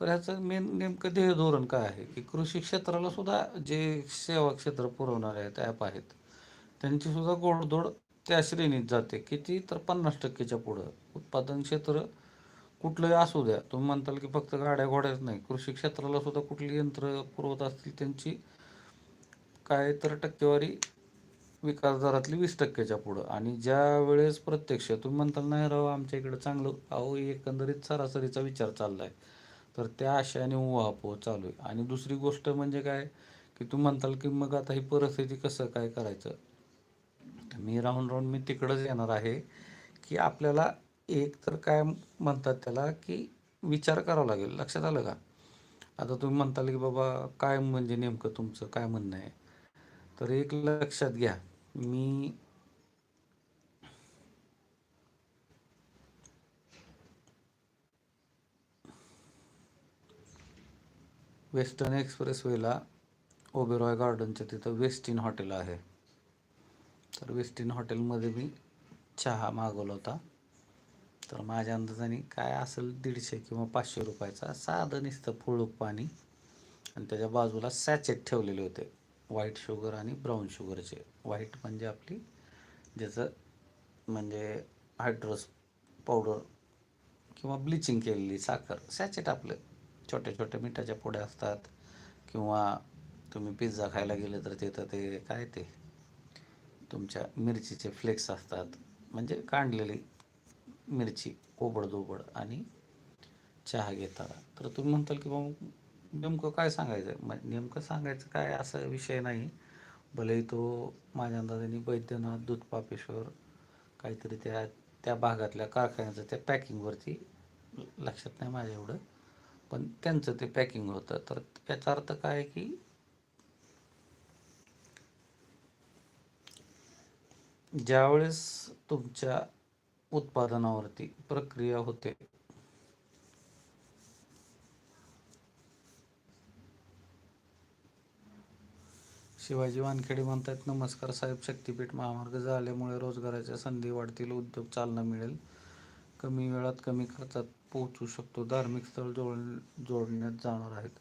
तर ह्याचं मेन नेमकं ध्येय धोरण काय आहे? की कृषी क्षेत्राला सुद्धा जे सेवा क्षेत्र पुरवणारे आहेत ॲप आहेत त्यांची सुद्धा गोडधोड त्या श्रेणीत जाते. किती तर पन्नास टक्केच्या पुढं. उत्पादन क्षेत्र कुठलंही असू द्या. तुम्ही म्हणताल की फक्त गाड्या घोड्याच नाही. कृषी क्षेत्राला सुद्धा कुठली यंत्र पुरवत असतील त्यांची काय तर टक्केवारी विकास दरातली वीस टक्क्याच्या पुढं. आणि ज्या वेळेस प्रत्यक्ष तुम्ही म्हणताल नाही राव आमच्या इकडं चांगलं अहो एकंदरीत सरासरीचा विचार चाललाय. तर त्या आशयाने उहापोह चालू आहे. आणि दुसरी गोष्ट म्हणजे काय की तू म्हणताल की मग आता ही परिस्थिती कसं काय करायचं? तर मी राहून राहून मी तिकडंच येणार आहे की आपल्याला एक तर काय म्हणतात त्याला की विचार करावा लागेल. लक्षात आलं का? आता तुम्ही म्हणताल की बाबा काय म्हणजे नेमकं तुमचं काय म्हणणं आहे? तर एक लक्षात घ्या. मी वेस्टर्न एक्सप्रेसवेला ओबेरॉय गार्डनच्या तिथं वेस्टिन हॉटेल आहे. तर वेस्टिन हॉटेलमध्ये मी चहा मागवला होता. तर माझ्या अंदाजाने काय असेल दीडशे किंवा पाचशे रुपयाचा साधं नुसतं फुळूक पाणी आणि त्याच्या बाजूला सॅचेट ठेवलेले होते. व्हाईट शुगर आणि ब्राऊन शुगरचे. व्हाईट म्हणजे आपली ज्याचं म्हणजे हायड्रोस पावडर किंवा ब्लिचिंग केलेली साखर. सॅचेट आपलं. छोट्या छोट्या मिठाच्या पुड्या असतात किंवा तुम्ही पिझ्झा खायला गेले तर तिथं ते काय ते? तुमच्या मिरचीचे फ्लेक्स असतात. म्हणजे काढलेली मिरची ओबडदोबड आणि चहा घेताना. तर तुम्ही म्हणताल की मग नेमकं काय सांगायचं? आहे मग नेमकं सांगायचं काय असा विषय नाही. भलेही तो माझ्या अंदाजाने बैद्यनाथ दूध पापेश्वर काहीतरी त्या त्या भागातल्या कारखान्याचं त्या पॅकिंगवरती लक्षात नाही माझ्या एवढं. पण त्यांचं ते पॅकिंग होतं. तर याचा अर्थ काय की ज्यावेळेस तुमच्या उत्पादनावरती प्रक्रिया होते शिवाजी वानखेडे म्हणतात नमस्कार साहेब शक्तीपीठ महामार्ग झाल्यामुळे रोजगाराच्या संधी वाढतील उद्योग चालना मिळेल. कमी वेळात कमी खर्चात पोहोचू शकतो. धार्मिक स्थळ जोड जोडण्यात जाणार आहेत.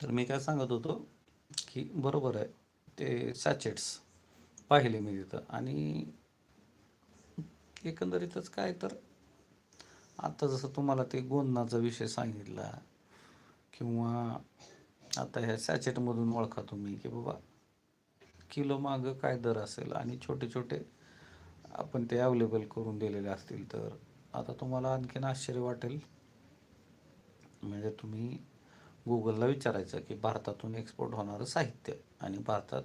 तर मी काय सांगत होतो की बरोबर आहे. ते सॅचेट्स पाहिले मी तिथं. आणि एकंदरीतच काय तर आता जसं तुम्हाला ते गोंधनाचा विषय सांगितला किंवा आता ह्या सॅचेटमधून ओळखा तुम्ही की बाबा किलो मागं काय दर असेल आणि छोटे छोटे आपण ते अवेलेबल करून दिलेले असतील तर. आता तुम्हाला आणखीन आश्चर्य वाटेल. म्हणजे तुम्ही गुगलला विचारायचं की भारतातून एक्सपोर्ट होणारं साहित्य आणि भारतात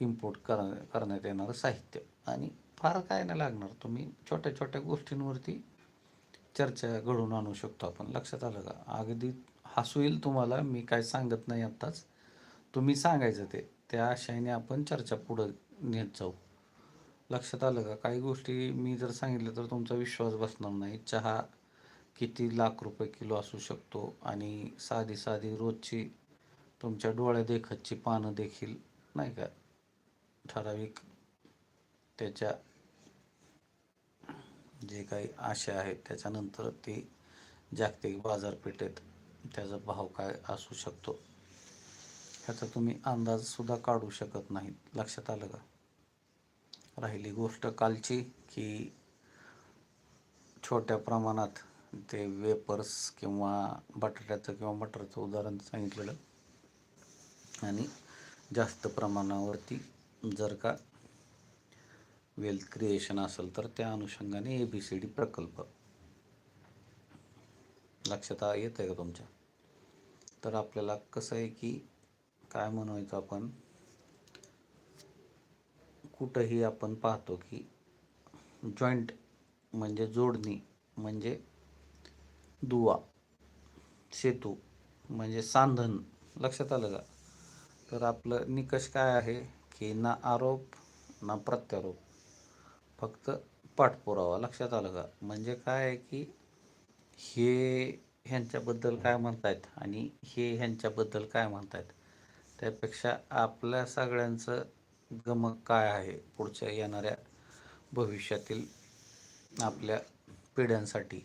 इम्पोर्ट कर करण्यात येणारं साहित्य. आणि फार काय नाही लागणार. तुम्ही छोट्या छोट्या गोष्टींवरती चर्चा घडून आणू शकतो आपण. लक्षात आलं का? अगदी हसू येईल तुम्हाला. मी काय सांगत नाही आत्ताच. तुम्ही सांगायचं ते. त्या आशयाने आपण चर्चा पुढं नेत जाऊ. लक्षात आलं का? काही गोष्टी मी जर सांगितलं तर तुमचा विश्वास बसणार नाही. चहा किती लाख रुपये किलो असू शकतो आणि साधी साधी रोजची तुमच्या डोळ्या देखतची पानं देखील नाही का? ठराविक त्याच्या जे काही आशा आहेत त्याच्यानंतर ती जागतिक बाजारपेठेत त्याचा भाव काय असू शकतो? ह्याचा तुम्ही अंदाजसुद्धा काढू शकत नाही लक्षात आलं का? राहिली गोष्ट कालची की छोट्या प्रमाणात ते वेपर्स किंवा बटाट्याचं किंवा मटरचं उदाहरण सांगितलेलं. आणि जास्त प्रमाणावरती जर का वेल्थ क्रिएशन असेल तर त्या अनुषंगाने ए बी सी डी प्रकल्प. लक्षात येत आहे का तुमच्या? तर आपल्याला कसं आहे की काय म्हणायचं आपण? कुठंही आपण पाहतो की जॉईंट म्हणजे जोडणी म्हणजे दुवा सेतू म्हणजे सांधन. लक्षात आलं का? तर आपलं निकष काय आहे की ना आरोप ना प्रत्यारोप. फक्त पाठपुरावा. लक्षात आलं का? म्हणजे काय आहे की हे ह्यांच्याबद्दल काय म्हणतायत आणि हे ह्यांच्याबद्दल काय म्हणतायत? त्यापेक्षा आपल्या सगळ्यांचं गमक काय आहे पुढच्या येणाऱ्या भविष्यातील आपल्या पिढ्यांसाठी?